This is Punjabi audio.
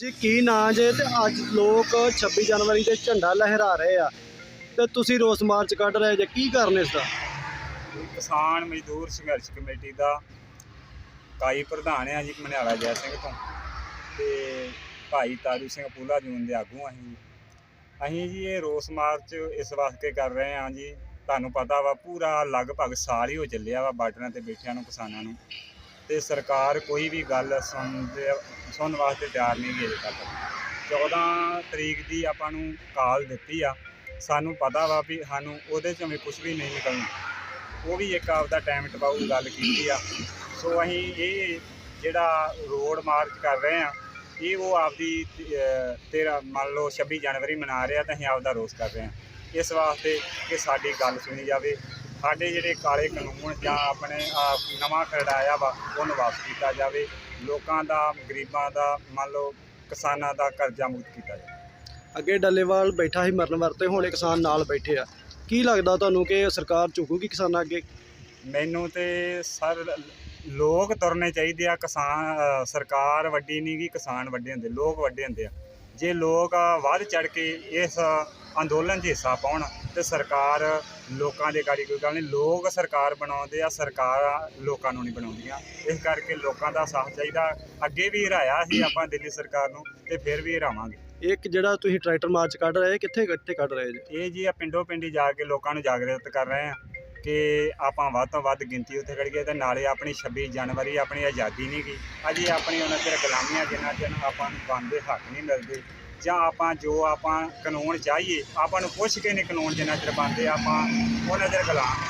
ਜੀ, ਕੀ ਨਾਂ ਜੇ ਤੇ ਅੱਜ ਲੋਕ 26 ਜਨਵਰੀ ਤੇ ਝੰਡਾ ਲਹਿਰਾ ਰਹੇ ਆ ਤੇ ਤੁਸੀਂ ਰੋਸ ਮਾਰਚ ਕੱਢ ਰਹੇ ਜੇ, ਕੀ ਕਰਨ ਇਸ ਦਾ? ਕਿਸਾਨ ਮਜ਼ਦੂਰ ਸੰਘਰਸ਼ ਕਮੇਟੀ ਦਾ ਕਾਈ ਪ੍ਰਧਾਨ ਆ ਜੀ ਮਨਿਆਲਾ ਜੈ ਸਿੰਘ ਤੋਂ ਤੇ ਭਾਈ ਤਾਰੂ ਸਿੰਘ ਪੂਲਾ ਜੂਨ ਦੇ ਆਗੂ ਅਸੀਂ। ਅਸੀਂ ਜੀ ਇਹ ਰੋਸ ਮਾਰਚ ਇਸ ਵਾਸਤੇ ਕਰ ਰਹੇ ਹਾਂ ਜੀ। ਤੁਹਾਨੂੰ ਪਤਾ ਵਾ, ਪੂਰਾ ਲਗਭਗ ਸਾਲ ਹੀ ਹੋ ਚੱਲਿਆ ਵਾ ਬਾਰਡਰਾਂ ਤੇ ਬੈਠਿਆਂ ਨੂੰ, ਕਿਸਾਨਾਂ ਨੂੰ। ਤੇ ਸਰਕਾਰ ਕੋਈ ਵੀ ਗੱਲ ਸੁਣਦੇ, ਸੁਣਨ ਵਾਸਤੇ ਤਿਆਰ ਨਹੀਂ ਗਈ ਅਜੇ ਤੱਕ। 14 ਤਰੀਕ ਦੀ ਆਪਾਂ ਨੂੰ ਕਾਲ ਦਿੱਤੀ ਆ। ਸਾਨੂੰ ਪਤਾ ਵਾ ਵੀ ਸਾਨੂੰ ਉਹਦੇ ਚੋਂ ਵੀ ਕੁਝ ਵੀ ਨਹੀਂ ਨਿਕਲਣਾ। ਉਹ ਵੀ ਇੱਕ ਆਪਦਾ ਟਾਈਮ ਟਪਾਊ ਗੱਲ ਕੀਤੀ ਆ। ਸੋ ਅਸੀਂ ਇਹ ਜਿਹੜਾ ਰੋਡ ਮਾਰਚ ਕਰ ਰਹੇ ਆ, ਇਹ ਉਹ ਆਪਦੀ ਤੇਰਾ ਮੰਨ ਲਓ 26 ਜਨਵਰੀ ਮਨਾ ਰਿਹਾ ਆ ਤਾਂ ਅਸੀਂ ਆਪਦਾ ਰੋਸ ਕਰ ਰਹੇ ਆ। ਇਸ ਵਾਸਤੇ ਕਿ ਸਾਡੀ ਗੱਲ ਸੁਣੀ ਜਾਵੇ ਸਾਡੇ ਜਿਹੜੇ ਕਾਲੇ ਕਾਨੂੰਨ ਜਾਂ ਆਪਣੇ ਨਵਾਂ ਖਰੜਾ ਆਇਆ ਵਾ ਉਹਨੂੰ ਵਾਪਸ ਕੀਤਾ ਜਾਵੇ। ਲੋਕਾਂ ਦਾ ਗਰੀਬਾਂ ਦਾ ਮੰਨ ਲਓ ਕਿਸਾਨਾਂ ਦਾ ਕਰਜ਼ਾ ਮੁਕਤ ਕੀਤਾ ਜਾਵੇ। ਅੱਗੇ ਡੱਲੇਵਾਲ ਬੈਠਾ ਸੀ ਮਰਨ ਵਰਤੇ ਹੁਣ ਇਹ ਕਿਸਾਨ ਨਾਲ ਬੈਠੇ ਆ। ਕੀ ਲੱਗਦਾ ਤੁਹਾਨੂੰ ਕਿ ਸਰਕਾਰ ਝੁਕੂਗੀ ਕਿਸਾਨਾਂ ਅੱਗੇ? ਮੈਨੂੰ ਤੇ ਸਰ ਲੋਕ ਤੁਰਨੇ ਚਾਹੀਦੇ ਆ। ਕਿਸਾਨ ਸਰਕਾਰ ਵੱਡੀ ਨਹੀਂ ਗੀ ਕਿਸਾਨ ਵੱਡੇ ਹੁੰਦੇ ਲੋਕ ਵੱਡੇ ਹੁੰਦੇ ਆ। ਜੇ ਲੋਕ ਵੱਧ ਚੜ ਕੇ ਇਸ ਅੰਦੋਲਨ 'ਚ ਹਿੱਸਾ ਪਾਉਣ ਤੇ ਸਰਕਾਰ ਲੋਕਾਂ ਦੇ ਗਾੜੀ ਕੋਈ ਗੱਲ ਨਹੀਂ ਲੋਕ ਸਰਕਾਰ ਬਣਾਉਂਦੇ ਆ ਸਰਕਾਰ ਲੋਕਾਂ ਨੂੰ ਨਹੀਂ ਬਣਾਉਂਦੀਆਂ। ਇਸ ਕਰਕੇ ਲੋਕਾਂ ਦਾ ਸਾਥ ਚਾਹੀਦਾ। ਅੱਗੇ ਵੀ ਹਰਾਇਆ ਸੀ ਆਪਾਂ ਦਿੱਲੀ ਸਰਕਾਰ ਨੂੰ ਤੇ ਫਿਰ ਵੀ ਹਰਾਵਾਂਗੇ। ਇੱਕ ਜਿਹੜਾ ਤੁਸੀਂ ਟਰੈਕਟਰ ਮਾਰਚ ਕੱਢ ਰਹੇ ਕਿੱਥੇ ਕਿੱਥੇ ਕੱਢ ਰਹੇ ਜੇ? ਇਹ ਜੀ ਆ ਪਿੰਡੋ ਪਿੰਡੀ ਜਾ ਕੇ ਲੋਕਾਂ ਨੂੰ ਜਾਗਰੂਕ ਕਰ ਰਹੇ ਆ ਕਿ ਆਪਾਂ ਵੱਧ ਤੋਂ ਵੱਧ ਗਿਣਤੀ ਉੱਥੇ ਕਰੀਏ ਤੇ ਨਾਲੇ ਆਪਣੀ 26 ਜਨਵਰੀ ਆਪਣੀ ਆਜ਼ਾਦੀ ਨਹੀਂ ਗਈ। ਅਜੇ ਆਪਣੀ ਉਹਨਾਂ ਚਿਰ ਗੁਲਾਮੀਆਂ ਜਿੰਨਾ ਚਿਰ ਆਪਾਂ ਨੂੰ ਬਣਦੇ ਹੱਕ ਨਹੀਂ ਮਿਲਦੇ। ਜਾਂ ਆਪਾਂ ਜੋ ਆਪਾਂ ਕਾਨੂੰਨ ਚਾਹੀਏ ਆਪਾਂ ਨੂੰ ਪੁੱਛ ਕੇ ਨਹੀਂ ਕਾਨੂੰਨ ਜਿੰਨਾ ਚਿਰ ਬਣਦੇ, ਆਪਾਂ ਉਹਨਾਂ ਚਿਰ ਗੁਲਾਮ